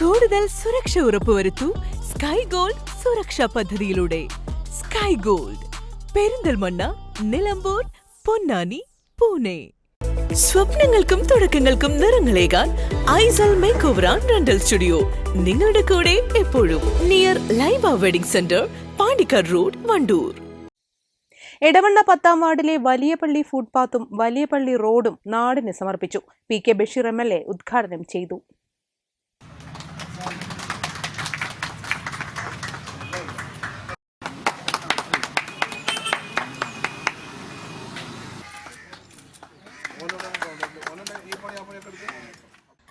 കൂടുതൽ സുരക്ഷ ഉറപ്പുവരുത്തൂ sky gold സുരക്ഷാ പദ്ധതിയിലൂടെ. Sky Gold Perinthalmanna Nilambur Ponnani Pune. സ്വപ്നങ്ങൾക്കും തുടക്കങ്ങൾക്കും നിറങ്ങളേകാൻ ഐസൽ makeover and rental studio നിങ്ങളുടെ കൂടെ എപ്പോഴും near live wedding centre Pandikkad road Wandoor Edavanna പത്താം വാർഡിലെ വലിയപള്ളി ഫുട്പാത്തും വലിയപള്ളി റോഡും നാടിന് സമർപ്പിച്ചു. P K Basheer M L A ഉദ്ഘാടനം ചെയ്തു.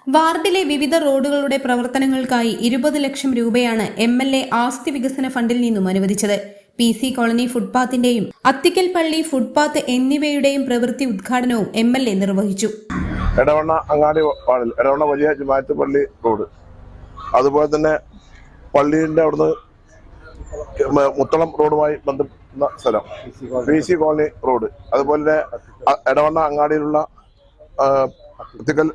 വാർഡിലെ വിവിധ റോഡുകളുടെ പ്രവർത്തനങ്ങൾക്കായി ഇരുപത് ലക്ഷം രൂപയാണ് എം എൽ എ ആസ്തി വികസന ഫണ്ടിൽ നിന്നും അനുവദിച്ചത്. പി സി കോളനി ഫുട്പാത്തിന്റെയും അത്തിക്കൽ പള്ളി ഫുട്പാത്ത് എന്നിവയുടെയും പ്രവൃത്തി ഉദ്ഘാടനവും എം എൽ എ നിർവഹിച്ചു. എടവണ്ണ അങ്ങാടി വാർഡിൽ എടവണ്ണ വലിയ ജുമായത്ത് റോഡ്. അതുപോലെ തന്നെ പള്ളിയുടെ അവിടുന്ന് മുത്തളം റോഡുമായി ബന്ധപ്പെടുന്ന സ്ഥലം പി സി കോളനി റോഡ്. അതുപോലെ തന്നെ എടവണ്ണ അങ്ങാടിയിലുള്ള ആ, അത്തിക്കൽ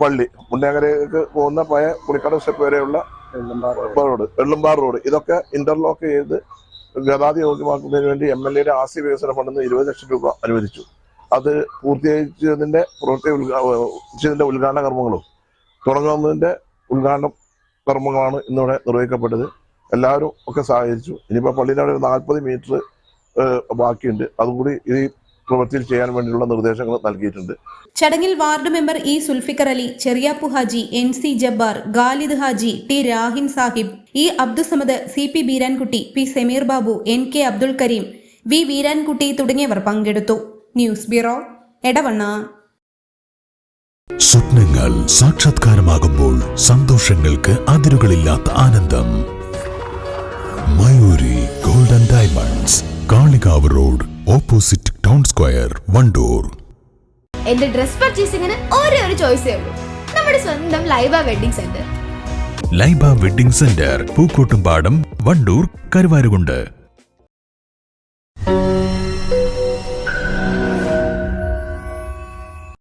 പള്ളി മുന്നേക്കരയ്ക്ക് പോകുന്ന പഴയ പുളിക്കട സ്റ്റെപ്പ് വരെയുള്ള റോഡ് വെള്ളുമ്പാർ റോഡ്. ഇതൊക്കെ ഇന്റർലോക്ക് ചെയ്ത് ഗതാഗത യോഗ്യമാക്കുന്നതിന് വേണ്ടി എം എൽ എയുടെ ആസ്തി വികസന ഫണ്ടിൽ നിന്ന് ഇരുപത് ലക്ഷം രൂപ അനുവദിച്ചു. അത് പൂർത്തീകരിച്ചതിന്റെ പ്രവൃത്തി ഉദ്ഘാടന ഉദ്ഘാടന കർമ്മങ്ങളും തുടങ്ങുന്നതിന്റെ ഉദ്ഘാടന കർമ്മങ്ങളാണ് ഇന്നിവിടെ നിർവഹിക്കപ്പെട്ടത്. എല്ലാവരും ഒക്കെ സഹകരിച്ചു ഇനിയിപ്പോൾ പള്ളിയുടെ അവിടെ ഒരു നാൽപ്പത് മീറ്റർ ബാക്കിയുണ്ട്. അതും കൂടി ഈ പ്രവൃത്തിയിൽ ചെയ്യാൻ വേണ്ടിയുള്ള നിർദ്ദേശങ്ങൾ നൽകിയിട്ടുണ്ട്. ചടങ്ങിൽ ward member E Sulfikkar Ali Cheriyappu Haji N C Jabbar Khalid Haji T Rahin Sahib E Abdussamad C P Beerankutty P Sameer Babu N K Abdul Kareem V Veerankutty തുടങ്ങിയവർ പങ്കെടുത്തു. News bureau Edavanna. സ്വപ്നങ്ങൾ സാക്ഷാത്കാരമാകുമ്പോൾ സന്തോഷങ്ങൾക്ക് അതിരുകളില്ലാത്ത ആനന്ദം. Mayuri golden diamonds Kalikavu road opposite town square Wandoor എന്റെ dress പർച്ചേസിംഗിന് ഒരേ ഒരു ചോയ്സേ ഉള്ളൂ. നമ്മുടെ സ്വന്തം Laiba wedding centre Laiba wedding centre Pookkottumpadam Wandoor Karuvarakundu.